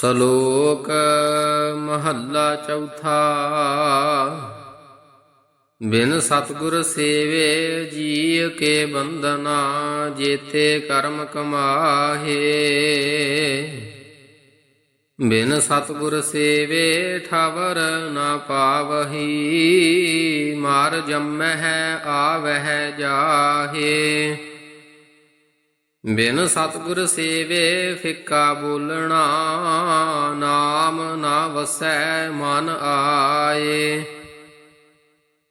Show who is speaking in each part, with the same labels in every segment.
Speaker 1: ਸ਼ਲੋਕ ਮਹੱਲਾ ਚੌਥਾ। ਬਿਨ ਸਤਗੁਰ ਸੇਵੇ ਜੀ ਕੇ ਬੰਦਨਾ ਜੇਤੇ ਕਰਮ ਕਮਾਹੇ। ਬਿਨ ਸਤਗੁਰ ਸੇਵੇ ਠਵਰ ਨਾ ਪਾਵਹੀ, ਮਾਰ ਜੰਮਹਿ, ਆਵਹਿ ਜਾਹੇ। ਬਿਨ ਸਤਗੁਰ ਸੇਵੇ ਫਿੱਕਾ ਬੋਲਣਾ, ਨਾਮ ਨਾ ਵਸੈ ਮਨ ਆਏ।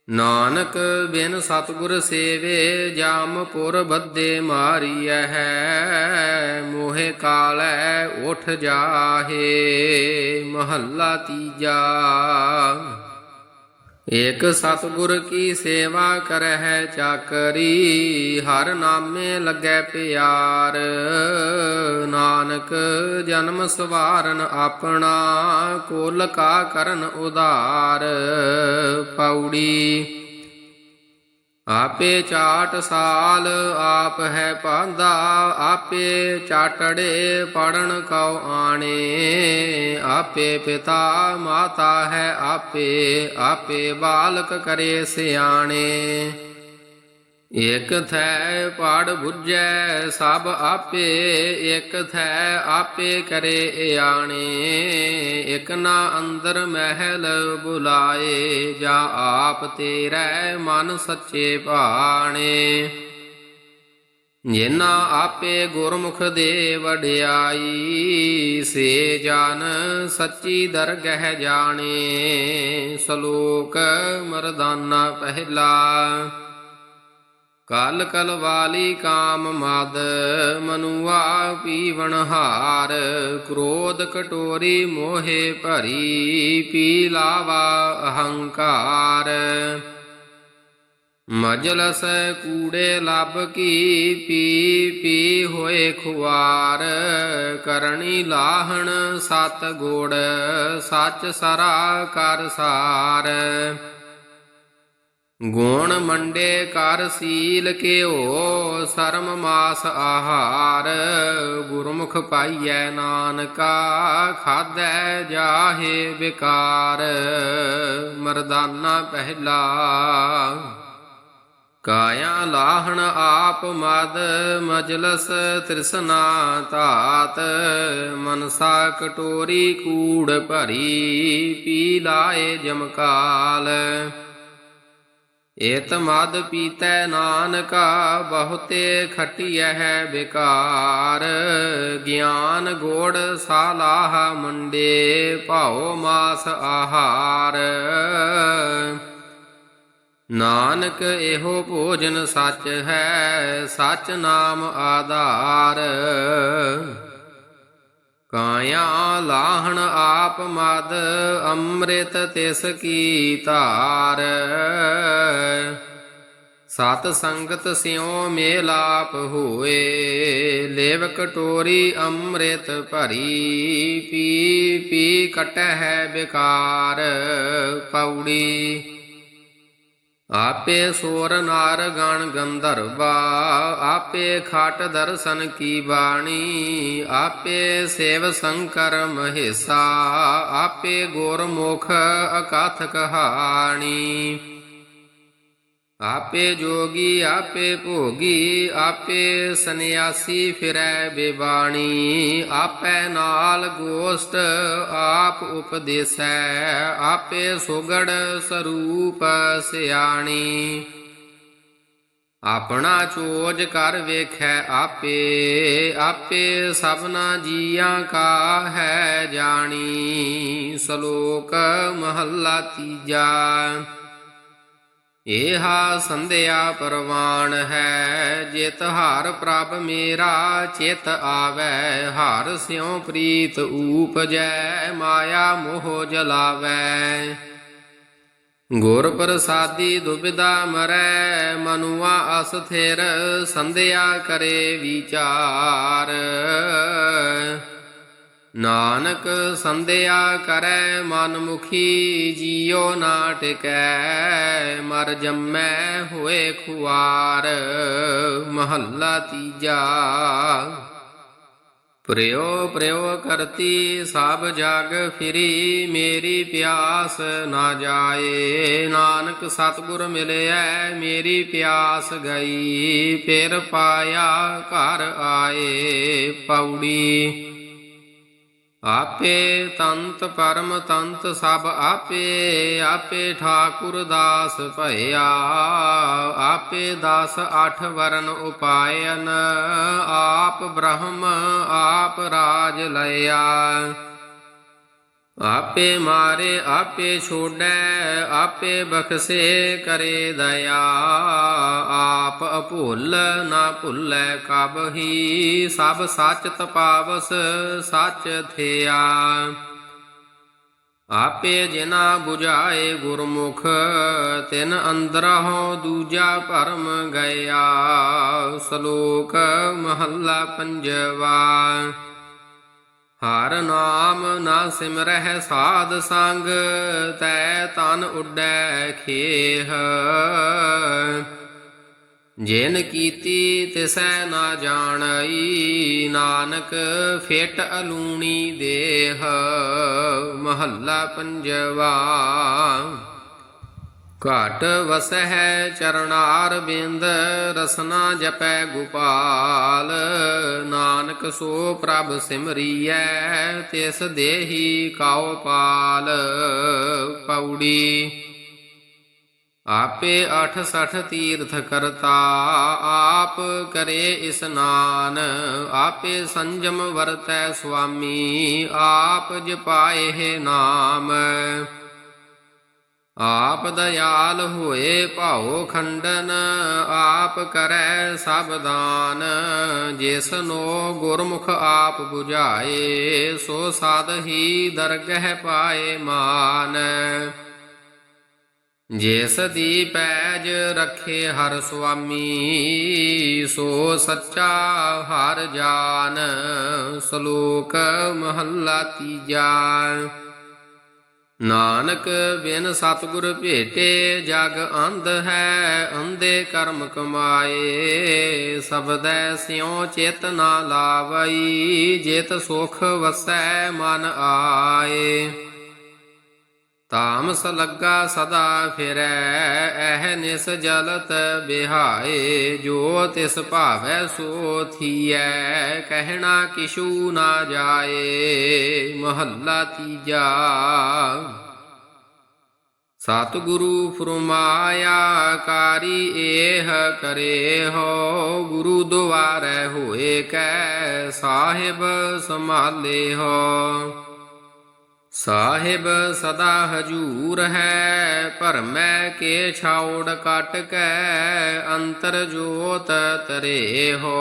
Speaker 1: ਨਾਨਕ ਬਿਨ ਸਤਗੁਰ ਸੇਵੇ ਜਾਮਪੁਰ ਬੱਦੇ ਮਾਰੀਐ ਹੈ, ਮੋਹਿ ਕਾਲੈ ਉਠ ਜਾਹੇ, ਮਹੱਲਾ ਤੀਜਾ। ਇਕ ਸਤਗੁਰ ਕੀ ਸੇਵਾ ਕਰਹਿ ਚਾਕਰੀ, ਹਰ ਨਾਮੇ ਲੱਗੈ ਪਿਆਰ। ਨਾਨਕ ਜਨਮ ਸਵਾਰਨ ਆਪਣਾ, ਕੋਲ ਕਾ ਕਰਨ ਉਧਾਰ। ਪੌੜੀ ਆਪੇ ਚਾਟ ਸਾਲ, ਆਪ ਹੈ ਪਾਂਦਾ ਆਪੇ ਚਾਟੜੇ ਪੜਨ ਕਉ ਆਣੇ। ਆਪੇ ਪਿਤਾ ਮਾਤਾ ਹੈ ਆਪੇ ਆਪੇ ਬਾਲਕ ਕਰੇ ਸਿਆਣੇ। ਇਕ ਥੈ ਪੜ ਬੁੱਝੈ, ਸਭ ਆਪੇ ਇਕ ਥੈ ਆਪੇ ਕਰੇ ਆਣੇ ਇਕ ਨਾ ਅੰਦਰ ਮਹਿਲ ਬੁਲਾਏ, ਜਾਂ ਆਪ ਤੇਰੇ ਮਨ ਸੱਚੇ ਭਾਣੇ। ਜਿਨਾ ਆਪੇ ਗੁਰਮੁਖ ਦੇ ਵਡਿਆਈ, ਸੇ ਜਨ ਸੱਚੀ ਦਰਗਹਿ ਜਾਣੇ, ਸ਼ਲੋਕ ਮਰਦਾਨਾ ਪਹਿਲਾ। ਕਲ ਕਲ ਵਾਲੀ ਕਾਮ ਮਦ, ਮਨੁਆ ਪੀਵਣ ਹਾਰ, ਕ੍ਰੋਧ ਕਟੋਰੀ ਮੋਹੇ ਭਰੀ, ਪੀ ਲਾਵਾ ਅਹੰਕਾਰ। ਮਜਲਸ ਕੂੜੇ ਲੱਭ ਕੀ ਪੀ ਪੀ ਹੋਏ ਖੁਆਰ ਕਰਨੀ ਲਾਹਣ ਸਤ ਗੋੜ, ਸੱਚ ਸਰਾ ਕਰ ਸਾਰ। ਗੁਣ ਮੰਡੇ ਕਰ ਸੀਲ ਕਿਓ ਸਰਮ ਮਾਸ ਆਹਾਰ, ਗੁਰਮੁਖ ਪਾਈਐ ਨਾਨਕਾ ਖਾਦੈ ਜਾਹੇ ਵਿਕਾਰ। ਮਰਦਾਨਾ ਪਹਿਲਾ ਕਾਇਆ ਲਾਹਣ ਆਪ ਮਦ ਮਜਲਸ ਤ੍ਰਿਸ਼ਨਾ ਧਾਤ ਮਨਸਾ ਕਟੋਰੀ ਕੂੜ ਭਰੀ, ਪੀ ਲਾਏ ਜਮਕਾਲ ਏਤ ਮਦ ਪੀਤੈ ਨਾਨਕਾ, ਬਹੁਤੇ ਖਟਿਐ ਹੈ ਬਿਕਾਰ। ਗਿਆਨ ਗੋੜ ਸਾਲਾਹ ਮੰਡੇ, ਭਾਉ ਮਾਸ ਆਹਾਰ। ਨਾਨਕ ਇਹੋ ਭੋਜਨ ਸੱਚ ਹੈ, ਸੱਚ ਨਾਮ ਆਧਾਰ। ਕਾਇਆ ਲਾਹਣ ਆਪ ਮਦ, ਅੰਮ੍ਰਿਤ ਤਿਸ ਕੀ ਧਾਰ। ਸਤ ਸੰਗਤ ਸਿਉ ਮੇਲਾਪ ਹੋਏ, ਲੇਵ ਕਟੋਰੀ ਅੰਮ੍ਰਿਤ ਭਰੀ। ਪੀ ਪੀ ਕਟਹਿ ਬਿਕਾਰ, ਪੌੜੀ ਆਪੇ ਸੋਰ ਨਾਰ ਗਣ ਗੰਧਰਵਾ, ਆਪੇ ਖਾਟ ਦਰਸ਼ਨ ਕੀ ਬਾਣੀ, ਆਪੇ ਸੇਵ ਸੰਕਰ ਮਹੇਸਾ, ਆਪੇ ਗੋਰਮੁਖ ਅਕਥ ਕਹਾਣੀ ਆਪੇ ਜੋਗੀ, ਆਪੇ ਭੋਗੀ, ਆਪੇ ਸੰਿਆਸੀ ਫਿਰੈ ਬਿਬਾਣੀ। ਆਪੇ ਨਾਲ ਗੋਸ਼ਟ ਆਪ ਉਪਦੇਸੈ, ਆਪੇ ਸੁਗੜ ਸਰੂਪ ਸਿਆਣੀ। ਆਪਣਾ ਚੋਜ ਕਰ ਵੇਖੈ ਆਪੇ ਆਪੇ ਸਭਨਾ ਜੀਆਂ ਕਾ ਹੈ ਜਾਣੀ। ਸ਼ਲੋਕ ਮਹੱਲਾ ਤੀਜਾ। ਏਹਾ ਸੰਧਿਆ ਪਰਵਾਨ ਹੈ, ਜਿਤ ਹਾਰ ਪ੍ਰਭ ਮੇਰਾ ਚਿਤ ਆਵੈ, ਹਾਰ ਸਿਉ ਪ੍ਰੀਤ ਊਪਜੈ, ਮਾਇਆ ਮੋਹ ਜਲਾਵੈ। ਗੁਰ ਪ੍ਰਸਾਦੀ ਦੁਬਿਦਾ ਮਰੈ, ਮਨੁਆ ਅਸਥਿਰ ਸੰਧਿਆ ਕਰੇ ਵਿਚਾਰ। ਨਾਨਕ ਸੰਧਿਆ ਕਰੈ ਮਨ ਮੁਖੀ ਜੀਉ ਨਾ ਟਿਕੈ, ਮਰ ਜੰਮੈ ਹੋਏ ਖੁਆਰ, ਮਹੱਲਾ ਤੀਜਾ। ਪ੍ਰਿਓ ਪ੍ਰਿਓ ਕਰਤੀ ਸਭ ਜਗ ਫਿਰੀ, ਮੇਰੀ ਪਿਆਸ ਨਾ ਜਾਏ। ਨਾਨਕ ਸਤਿਗੁਰ ਮਿਲਿਆ ਮੇਰੀ ਪਿਆਸ ਗਈ, ਫਿਰ ਪਾਇਆ ਘਰ ਆਏ ਪੌੜੀ। ਆਪੇ ਤੰਤ ਪਰਮ ਤੰਤ ਸਭ ਆਪੇ ਆਪੇ ਠਾਕੁਰ ਦਾਸ ਭਇਆ, ਆਪੇ ਦਸ ਅਠ ਵਰਨ ਉਪਾਇਨ, ਆਪ ਬ੍ਰਹਮ, ਆਪ ਰਾਜ ਲਿਆ ਆਪੇ ਮਾਰੇ, ਆਪੇ ਛੋੜੈ, ਆਪੇ ਬਖਸੇ ਕਰੇ ਦਇਆ। ਆਪ ਅਭੁੱਲ ਨਾ ਭੁੱਲੈ ਕਬਹੀ ਸਭ ਸੱਚ ਤਪਾਵਸ ਸੱਚ ਥਿਆ। ਆਪੇ ਜਿਨਾ 부ਝਾਏ ਗੁਰਮੁਖ, ਤਿਨ ਅੰਦਰਹੁ ਦੂਜਾ ਭਰਮ ਗਿਆ ਸ਼ਲੋਕ ਮਹੱਲਾ ਪੰਜਵਾ। ਹਰ ਨਾਮ ਨਾ ਸਿਮਰਹਿ ਸਾਧ ਸੰਗ, ਤੈ ਤਨ ਉੱਡੈ ਖੇਹ। ਜਿਨ ਕੀਤੀ ਤਿਸੈ ਨਾ ਜਾਣਈ, ਨਾਨਕ ਫੇਟ ਅਲੂਣੀ ਦੇਹ। ਮਹੱਲਾ ਪੰਜਵਾ। ਘਾਟ ਵਸਹਿ ਚਰਨਾਰ ਬਿੰਦ ਰਸਨਾ ਜਪੈ ਗੋਪਾਲ। ਨਾਨਕ ਸੋ ਪ੍ਰਭ ਸਿਮਰੀਐ, ਤਿਸ ਦੇਹੀ ਕਾਉ ਪਾਲ। ਪੌੜੀ ਆਪੇ 68 ਤੀਰਥ ਕਰਤਾ, ਆਪ ਕਰੇ ਇਸਨਾਨ। ਆਪੇ ਸੰਜਮ ਵਰਤੈ ਸੁਆਮੀ, ਆਪ ਜਪਾਏ ਨਾਮ। ਆਪ ਦਇਆਲ ਹੋਏ ਭਾਉ ਖੰਡਨ, ਆਪ ਕਰੈ ਸਭ ਦਾਨ। ਜਿਸਨੋ ਗੁਰਮੁਖ ਆਪ 부ਝਾਏ, ਸੋ ਸਾਧ ਹੀ ਦਰਗਹਿ ਪਾਏ ਮਾਨ। ਜਿਸ ਦੀ ਪੈਜ ਰੱਖੇ ਹਰ ਸੁਆਮੀ, ਸੋ ਸੱਚਾ ਹਰ ਜਾਨ। ਸ਼ਲੋਕ ਮਹੱਲਾ ਤੀਜਾ। ਨਾਨਕ ਬਿਨ ਸਤਿਗੁਰ ਭੇਟੇ, ਜਗ ਅੰਧ ਹੈ, ਅੰਧੇ ਕਰਮ ਕਮਾਏ। ਸਬਦੈ ਸਿਉ ਚੇਤ ਨਾ ਲਾਵਈ, ਜਿਤ ਸੁਖ ਵਸੈ ਮਨ ਆਏ। ਤਾਮਸ ਲੱਗਾ ਸਦਾ ਫਿਰੈ ਐਹ ਨਿਸ ਜਲਤ ਬਿਹਾਏ, ਜੋ ਤਿਸ ਭਾਵੈ ਸੋ ਥੀਐ, ਕਹਿਣਾ ਕਿਛੂ ਨਾ ਜਾਏ, ਮਹੱਲਾ ਤੀਜਾ। ਸਤਿਗੁਰੂ ਫਰਮਾਇਆ, ਕਾਰੀ ਏਹ ਕਰੇ ਹੋ, ਗੁਰੂ ਦੁਆਰੈ ਹੋਏ ਕੈ, ਸਾਹਿਬ ਸੰਭਾਲੇ ਹੋ। ਸਾਹਿਬ ਸਦਾ ਹਜੂਰ ਹੈ ਭਰਮੈ ਕੇ ਛਾਉੜ ਕਟ ਕੈ ਅੰਤਰ ਜੋਤ ਤਰੇ ਹੋ।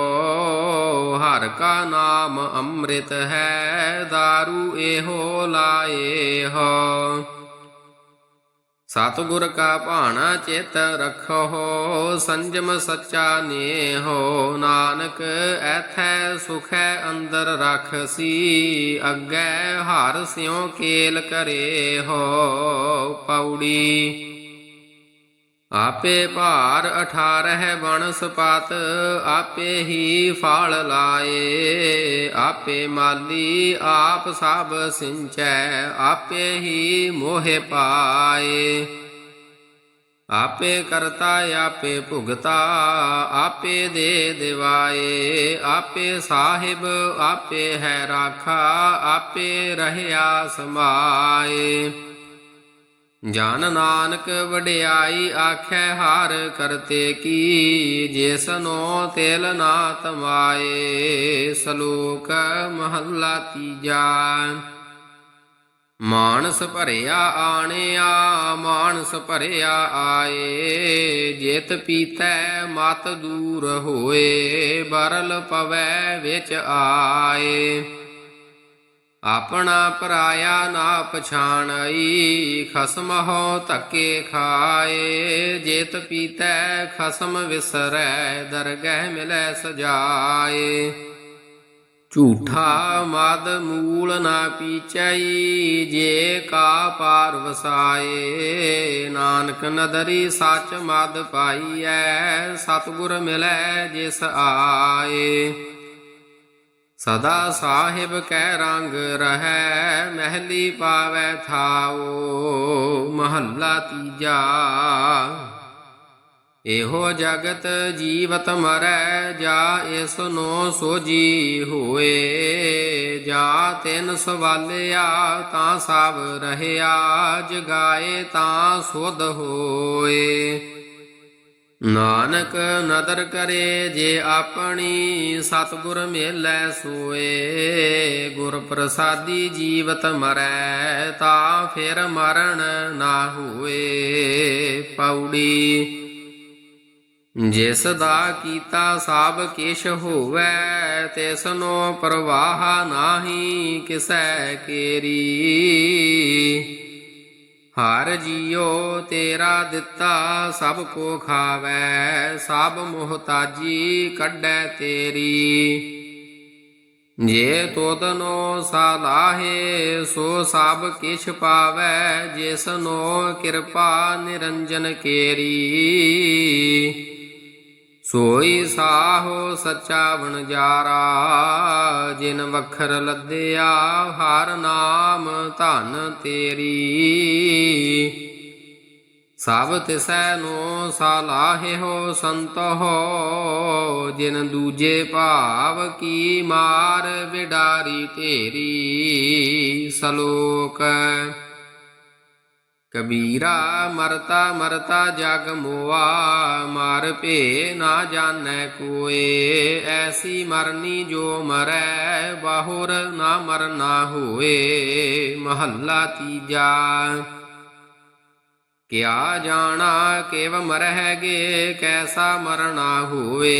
Speaker 1: ਹਰ ਕਾ ਨਾਮ ਅੰਮ੍ਰਿਤ ਹੈ दारू ਇਹੋ ਲਾਏ ਹੋ। ਸਤਿਗੁਰ ਕਾ ਭਾਣਾ ਚਿਤ ਰਖੋ ਸੰਜਮ ਸੱਚਾ ਨੇਹੋ। ਨਾਨਕ ਐਥੈ ਸੁਖੈ ਅੰਦਰ ਰਖਸੀ, ਅੱਗੇ ਹਰ ਸਿਉ ਕੇਲ ਕਰੇ ਹੋ ਪੌੜੀ ਆਪੇ ਭਾਰ 18 ਬਨਸ ਪਤ ਆਪੇ ਹੀ ਫਲ ਲਾਏ। ਆਪੇ ਮਾਲੀ ਆਪ ਸਭ ਸਿੰਚੈ, ਆਪੇ ਹੀ ਮੋਹਿ ਪਾਏ। ਆਪੇ ਕਰਤਾ, ਆਪੇ ਭੁਗਤਾ, ਆਪੇ ਦੇ ਦਿਵਾਏ। ਆਪੇ ਸਾਹਿਬ, ਆਪੇ ਹੈ ਰਾਖਾ, ਆਪੇ ਰਹਿਆ ਸਮਾਏ। ਜਨ ਨਾਨਕ ਵਡਿਆਈ ਆਖੈ ਹਾਰ ਕਰਤੇ ਕੀ ਜਿਸਨੋ ਤਿਲ ਨਾ ਤਮਾਏ, ਸ਼ਲੋਕ ਮਹੱਲਾ ਤੀਜਾ। ਮਾਨਸ ਭਰਿਆ ਆਣਿਆ, ਮਾਨਸ ਭਰਿਆ ਆਏ, ਜਿਤ ਪੀਤੈ ਮਤ ਦੂਰ ਹੋਏ, ਬਰਲ ਪਵੈ ਵਿੱਚ ਆਏ। ਆਪਣਾ ਪਰਾਇਆ ਨਾ ਪਛਾਣਈ, ਖਸਮ ਹੋ ਧੱਕੇ ਖਾਏ। ਜੇਤ ਪੀਤੈ, ਖਸਮ ਵਿਸਰੈ, ਦਰਗਹਿ ਮਿਲੈ ਸਜਾਏ। ਝੂਠਾ ਮਦ ਮੂਲ ਨਾ ਪੀਚਈ ਜੇ ਕਾ ਪਾਰ ਵਸਾਏ। ਨਾਨਕ ਨਦਰੀ ਸੱਚ ਮਦ ਪਾਈਐ, ਸਤਿਗੁਰ ਮਿਲੈ ਜਿਸ ਆਏ। ਸਦਾ ਸਾਹਿਬ ਕੈ ਰੰਗ ਰਹੈ, ਮਹਿਲੀ ਪਾਵੈ ਥਾਓ ਮਹੱਲਾ ਤੀਜਾ। ਇਹੋ ਜਗਤ ਜੀਵਤ ਮਰੈ, ਜਾ ਇਸ ਨੋ ਸੋਜੀ ਹੋਏ। ਜਾ ਤਿਨ ਸਵਾਲਿਆ, ਤਾਂ ਸਭ ਰਹਿਆ, ਜਗਾਏ ਤਾਂ ਸੁਧ ਹੋਏ। ਨਾਨਕ ਨਦਰ ਕਰੇ ਜੇ ਆਪਣੀ ਸਤਿਗੁਰ ਮੇਲੈ ਸੋਏ ਗੁਰ ਪ੍ਰਸਾਦੀ ਜੀਵਤ ਮਰੈ ਤਾਂ ਫਿਰ ਮਰਨ ਨਾ ਹੋਏ ਪੌੜੀ। ਜਿਸ ਦਾ ਕੀਤਾ ਸਭ ਕਿਛ ਹੋਵੈ ਤਿਸਨੋ ਪ੍ਰਵਾਹ ਨਾਹੀ ਕਿਸੈ ਕੇਰੀ। ਹਰ ਜੀਉ ਤੇਰਾ ਦਿੱਤਾ ਸਭ ਕੋ ਖਾਵੈ, ਸਭ ਮੁਹਤਾਜੀ ਕੱਢੈ ਤੇਰੀ। ਜੇ ਤੋਦਨੋ ਸਾਲਾਹੇ, ਸੋ ਸਭ ਕਿਛ ਪਾਵੈ ਜਿਸਨੋ ਕਿਰਪਾ ਨਿਰੰਜਨ ਕੇਰੀ। ਸੋਈ ਸਾਹੋ ਸੱਚਾ ਬਣਜਾਰਾ ਜਿਨ ਵਖਰ ਲੱਦਿਆ ਹਰ ਨਾਮ ਧਨ ਤੇਰੀ। ਸਭ ਤਿਸੈ ਨੋ ਸਾਲਾਹਿਓ ਸੰਤੋ ਜਿਨ ਦੂਜੇ ਭਾਵ ਕੀ ਮਾਰ ਵਿਡਾਰੀ ਤੇਰੀ। ਸਲੋਕ ਕਬੀਰਾ ਮਰਤਾ ਮਰਤਾ ਜਗ ਮੋਆ, ਮਰ ਭੇ ਨਾ ਜਾਣੈ ਕੋਏ। ਐਸੀ ਮਰਨੀ ਜੋ ਮਰੈ, ਬਾਹੁਰ ਨਾ ਮਰਨਾ ਹੋਏ। ਮਹੱਲਾ ਤੀਜਾ, ਕਿਆ ਜਾਣਾ ਕਿਵ ਮਰਹਿਗੇ ਕੈਸਾ ਮਰਨਾ ਹੋਵੇ।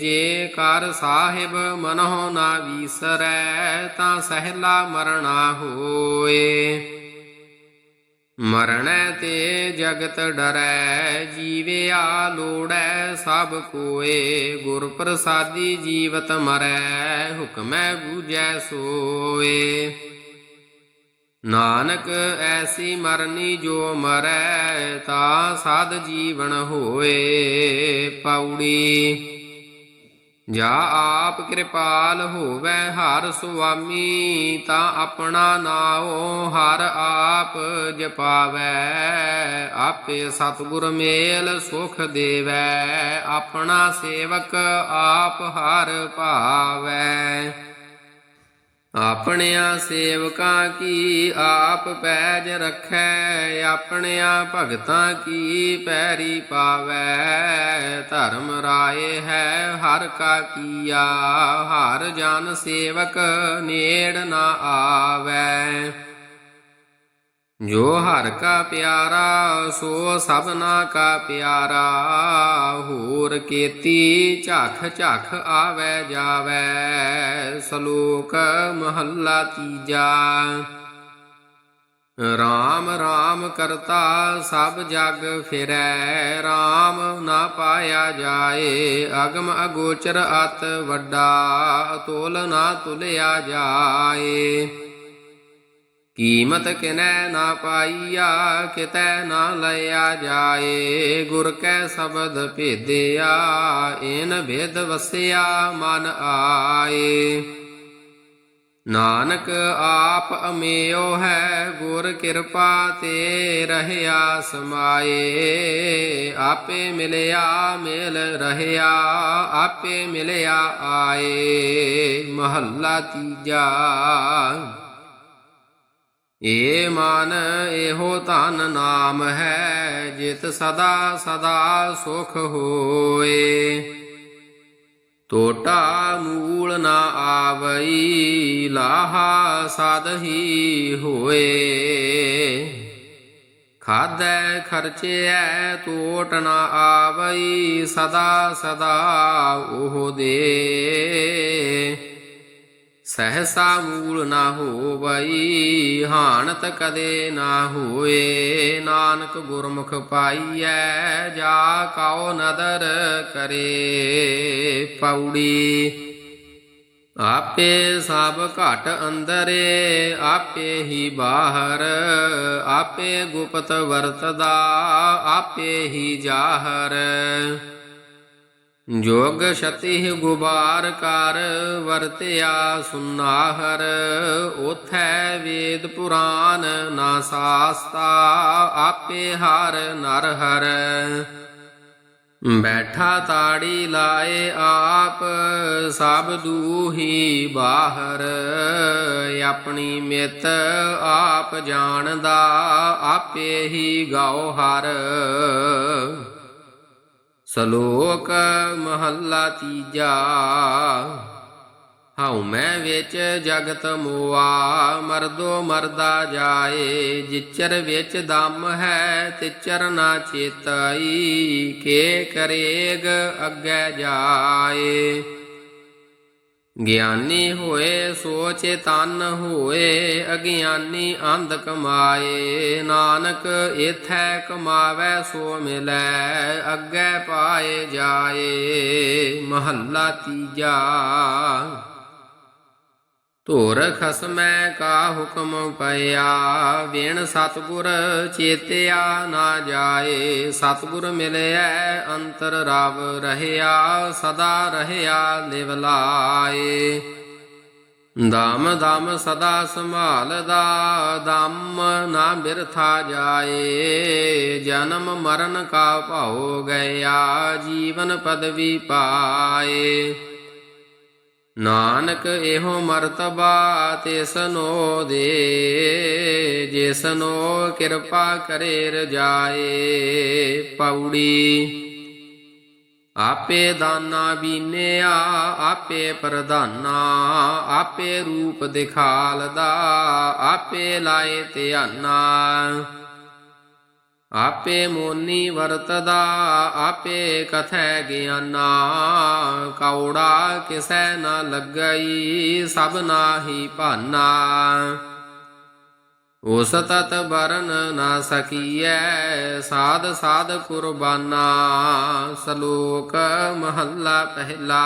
Speaker 1: ਜੇ ਕਰ ਸਾਹਿਬ ਮਨਹੁ ਨਾ ਵੀਸਰੈ, ਤਾਂ ਸਹਿਲਾ ਮਰਨਾ ਹੋਏ। ਮਰਣੈ ਤੇ ਜਗਤ ਡਰੈ ਜੀਵਿਆ ਲੋੜੈ, ਸਭ ਕੋਏ। ਗੁਰ ਪ੍ਰਸਾਦੀ ਜੀਵਤ ਮਰੈ, ਹੁਕਮੈ ਬੂਝੈ ਸੋਏ। ਨਾਨਕ ਐਸੀ ਮਰਨੀ ਜੋ ਮਰੈ, ਤਾ ਸਾਧ ਜੀਵਨ ਹੋਏ ਪੌੜੀ ਜਾ ਆਪ ਕਿਰਪਾਲ ਹੋਵੇ ਹਰ ਸੁਆਮੀ, ਤਾਂ ਆਪਣਾ ਨਾਉ ਹਰ ਆਪ ਜਪਾਵੈ। ਆਪੇ ਸਤਿਗੁਰ ਮੇਲ ਸੁਖ ਦੇਵੈ, ਆਪਣਾ ਸੇਵਕ ਆਪ ਹਰ ਭਾਵੈ। ਆਪਣਿਆਂ ਸੇਵਕਾਂ ਕੀ ਆਪ ਪੈਜ ਰੱਖੈ? ਆਪਣਿਆਂ ਭਗਤਾਂ ਕੀ ਪੈਰੀ ਪਾਵੈ? ਧਰਮ ਰਾਏ ਹੈ ਹਰ ਕਾ ਕੀਆ। ਹਰ ਜਨ ਸੇਵਕ ਨੇੜ ਨਾ ਆਵੈ। ਜੋ ਹਰ ਕਾ ਪਿਆਰਾ, ਸੋ ਸਭਨਾ ਕਾ ਪਿਆਰਾ। ਹੋਰ ਕੀਤੀ ਝਖ ਝਖ ਆਵੈ ਜਾਵੈ। ਸ਼ਲੋਕ ਮਹੱਲਾ ਤੀਜਾ। ਰਾਮ ਰਾਮ ਕਰਤਾ ਸਭ ਜਗ ਫਿਰੈ, ਰਾਮ ਨਾ ਪਾਇਆ ਜਾਏ, ਅਗਮ ਅਗੋਚਰ ਅਤ ਵੱਡਾ ਤੋਲ ਨਾ ਤੁਲਿਆ ਜਾਏ। ਕੀਮਤ ਕਿਨੈ ਨਾ ਪਾਈਆ, ਕਿਤੈ ਨਾ ਲਿਆ ਜਾਏ, ਗੁਰ ਕੈ ਸ਼ਬਦ ਭੇਦਿਆ ਇਨ ਭੇਦ ਵਸਿਆ ਮਨ ਆਏ। ਨਾਨਕ ਆਪ ਅਮੇਓ ਹੈ, ਗੁਰ ਕਿਰਪਾ ਤੇ ਰਹਿਆ ਸਮਾਏ। ਆਪੇ ਮਿਲਿਆ, ਮਿਲ ਰਹਿਆ, ਆਪੇ ਮਿਲਿਆ ਆਏ। ਮਹੱਲਾ ਤੀਜਾ। ਏ ਮਨ, ਇਹੋ ਧਨ ਨਾਮ ਹੈ, ਜਿਤ ਸਦਾ ਸਦਾ ਸੁਖ ਹੋਏ। ਟੋਟਾ ਮੂਲ ਨਾ ਆਵਈ, ਲਾਹਾ ਸਾਧਹੀ ਹੋਏ। ਖਾਦੈ ਖਰਚਿਐ, ਟੋਟ ਨਾ ਆਵਈ, ਸਦਾ ਸਦਾ ਉਹ ਦੇ। ਸਹਸਾ ਮੂਲ ਨਾ ਹੋਵਈ, ਹਾਨਤ ਕਦੇ ਨਾ ਹੋਏ। ਨਾਨਕ ਗੁਰਮੁਖ ਪਾਈਐ, ਜਾ ਕਉ ਨਦਰ ਕਰੇ ਪੌੜੀ। ਆਪੇ ਸਭ ਘਟ ਅੰਦਰੇ, ਆਪੇ ਹੀ ਬਾਹਰ। ਆਪੇ ਗੁਪਤ ਵਰਤਦਾ, ਆਪੇ ਹੀ ਜਾਹਰ। ਜੋਗ ਛਤੀ ਗੁਬਾਰ ਕਰ ਵਰਤਿਆ ਸੁਨਾਹਰ, ਉਥੈ ਵੇਦ ਪੁਰਾਨ ਨਾ ਸਾਸਤਾ, ਆਪੇ ਹਰ ਨਰ ਹਰ ਬੈਠਾ ਤਾੜੀ ਲਾਏ ਆਪ, ਸਭ ਦੂਹੀ ਬਾਹਰ। ਆਪਣੀ ਮਿਤ ਆਪ ਜਾਣਦਾ, ਆਪੇ ਹੀ ਗਾਓ ਹਰ। ਸ਼ਲੋਕ ਮਹੱਲਾ ਤੀਜਾ। ਹਉ ਮੈਂ ਵਿੱਚ ਜਗਤ ਮੋਆ, ਮਰਦੋ ਮਰਦਾ ਜਾਏ। ਜਿਚਰ ਵਿੱਚ ਦਮ ਹੈ, ਤਿਚਰ ਨਾ ਚੇਤਾਈ। ਕੇ ਕਰੇਗ ਅੱਗੇ ਜਾਏ। ਗਿਆਨੀ ਹੋਏ ਸੋ ਚੇਤਨ ਹੋਏ, ਅਗਿਆਨੀ ਅੰਧ ਕਮਾਏ। ਨਾਨਕ ਏਥੈ ਕਮਾਵੇ ਸੋ ਮਿਲੈ, ਅੱਗੇ ਪਾਏ ਜਾਏ। ਮਹੱਲਾ ਤੀਜਾ। ਧੁਰ ਖਸਮੈ ਕਾ ਹੁਕਮ ਪਿਆ ਵੇਣ ਸਤਗੁਰ ਚੇਤਿਆ ਨਾ ਜਾਏ। ਸਤਗੁਰ ਮਿਲਿਆ ਅੰਤਰ ਰਵ ਰਹਿਆ, ਸਦਾ ਰਹਿਆ ਲਿਵ ਲਾਏ। ਦਮ ਦਮ ਸਦਾ ਸੰਭਾਲਦਾ, ਦਮ ਨਾ ਬਿਰਥਾ ਜਾਏ। ਜਨਮ ਮਰਨ ਕਾ ਭਾਉ ਗਿਆ, ਜੀਵਨ ਪਦਵੀ ਪਾਏ। ਨਾਨਕ ਇਹੋ ਮਰਤਬਾ ਤਿਸਨੋ ਦੇ ਜਿਸਨੋ ਕਿਰਪਾ ਕਰੇ ਰਜਾਏ ਪੌੜੀ ਆਪੇ ਦਾਨਾ ਬੀਨਿਆ, ਆਪੇ ਪ੍ਰਧਾਨਾ, ਆਪੇ ਰੂਪ ਦਿਖਾਲਦਾ, ਆਪੇ ਲਾਏ ਧਿਆਨਾ। ਆਪੇ ਮੋਨੀ ਵਰਤਦਾ, ਆਪੇ ਕਥੈ ਗਿਆਨਾ। ਕੌੜਾ ਕਿਸੈ ਨਾ ਲੱਗਈ, ਸਭ ਨਾਹੀ ਭਾਨਾ। ਉਸ ਤਤ ਬਰਨ ਨਾ ਸਕੀਐ, ਸਾਧ ਸਾਧ ਕੁਰਬਾਨਾ। ਸ਼ਲੋਕ ਮਹੱਲਾ ਪਹਿਲਾ।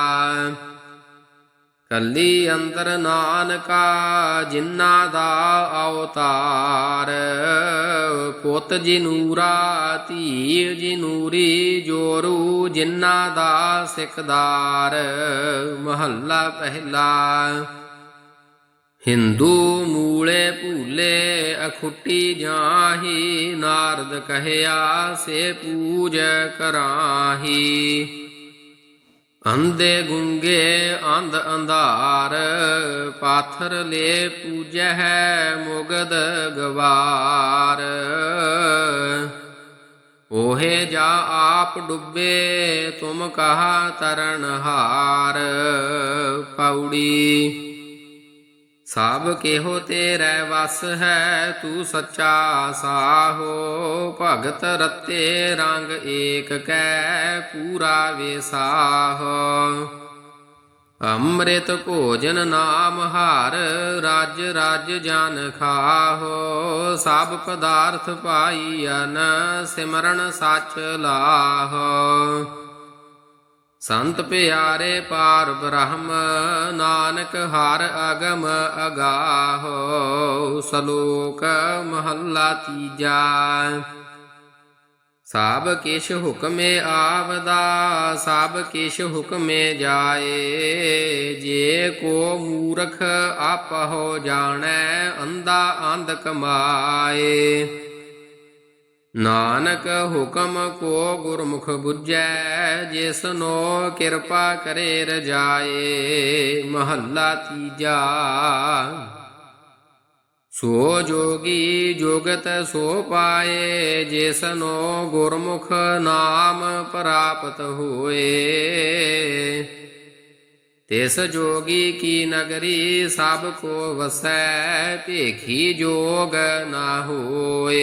Speaker 1: ਕੱਲੀ ਅੰਦਰ ਨਾਨਕਾ, ਜਿਨ੍ਹਾਂ ਦਾ ਅਵਤਾਰ। ਪੁੱਤ ਜਿਨੂਰਾ ਧੀ ਜਿਨੂਰੀ, ਜੋਰੂ ਜਿਨ੍ਹਾਂ ਦਾ ਸਿਕਦਾਰ। ਮਹੱਲਾ ਪਹਿਲਾ। ਹਿੰਦੂ ਮੂਲੇ ਭੂਲੇ, ਅਖੁੱਟੀ ਜਾਹੀ, ਨਾਰਦ ਕਹਿਆ, ਸੇ ਪੂਜ ਕਰਾਹੀ। ਅੰਧੇ ਗੁੰਗੇ ਅੰਧ ਅੰਧਾਰ, ਪਾਥਰ ਲੇ ਪੂਜੈ ਮੁਗਦ ਗਵਾਰ। ਓਹੇ ਜਾ ਆਪ ਡੁੱਬੇ, ਤੁਮ ਕਹਾ ਤਰਣ ਹਾਰ। ਪੌੜੀ ਸਭ ਕਿਹੋ ਤੇਰੇ ਵਸ ਹੈ, ਤੂੰ ਸੱਚਾ ਸਾਹੋ। ਭਗਤ ਰਤੇ ਰੰਗ ਏਕ ਕੈ, ਪੂਰਾ ਵਿਸਾਹ ਅੰਮ੍ਰਿਤ ਭੋਜਨ ਨਾਮ ਹਾਰ, ਰਾਜ ਰਾਜ ਜਨ ਖਾਹੋ। ਸਭ ਪਦਾਰਥ ਪਾਈਨ ਸਿਮਰਨ ਸੱਚ ਲਾਹੋ। ਸੰਤ ਪਿਆਰੇ ਪਾਰ ਬ੍ਰਹਮ ਨਾਨਕ ਹਰ ਅਗਮ ਅਗਾਹੋ, ਸ਼ਲੋਕ ਮਹੱਲਾ ਤੀਜਾ। ਸਭ ਕਿਛ ਹੁਕਮੇ ਆਵਦਾ ਸਭ ਕਿਛ ਹੁਕਮੇ ਜਾਏ, ਜੇ ਕੋ ਮੂਰਖ ਆਪਹੁ ਜਾਣੈ, ਅੰਧਾ ਅੰਧ ਕਮਾਏ। ਨਾਨਕ ਹੁਕਮ ਕੋ ਗੁਰਮੁਖ 부ਜੈ ਜਿਸਨੋ ਕਿਰਪਾ ਕਰੇ ਰਜਾਏ, ਮਹੱਲਾ ਤੀਜਾ। ਸੋ ਜੋਗੀ ਜੋਗਤ ਸੋ ਪਾਏ ਜਿਸਨੋ ਗੁਰਮੁਖ ਨਾਮ ਪ੍ਰਾਪਤ ਹੋਏ। ਤਿਸ ਜੋਗੀ ਕੀ ਨਗਰੀ ਸਭ ਕੋ ਵਸੈ, ਭੇਖੀ ਜੋਗ ਨਾ ਹੋਏ।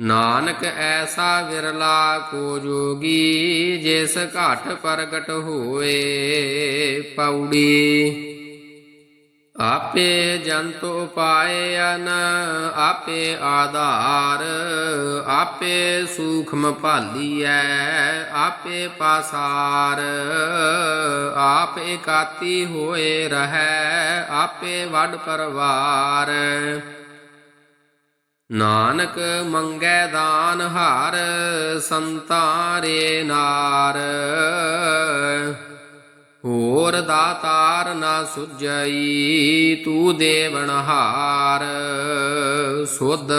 Speaker 1: ਨਾਨਕ ਐਸਾ ਵਿਰਲਾ ਕੋ ਜੋਗੀ, ਜਿਸ ਘਟ ਪ੍ਰਗਟ ਹੋਏ ਪੌੜੀ ਆਪੇ ਜੰਤ ਉਪਾਇਨ ਆਪੇ ਆਧਾਰ, ਆਪੇ ਸੂਖਮ ਭਾਲੀਐ, ਆਪੇ ਪਾਸਾਰ, ਆਪ ਇਕਾਤੀ ਹੋਏ ਰਹੈ, ਆਪੇ ਵੱਡ ਪਰਵਾਰ। ਨਾਨਕ ਮੰਗੈ ਦਾਨ ਹਾਰ ਸੰਤਾਰੇ ਨਾਰ। ਹੋਰ ਦਾਤਾਰ ਨਾ ਸੁਝਈ ਤੂੰ ਦੇਵਨਹਾਰ ਸੁਧ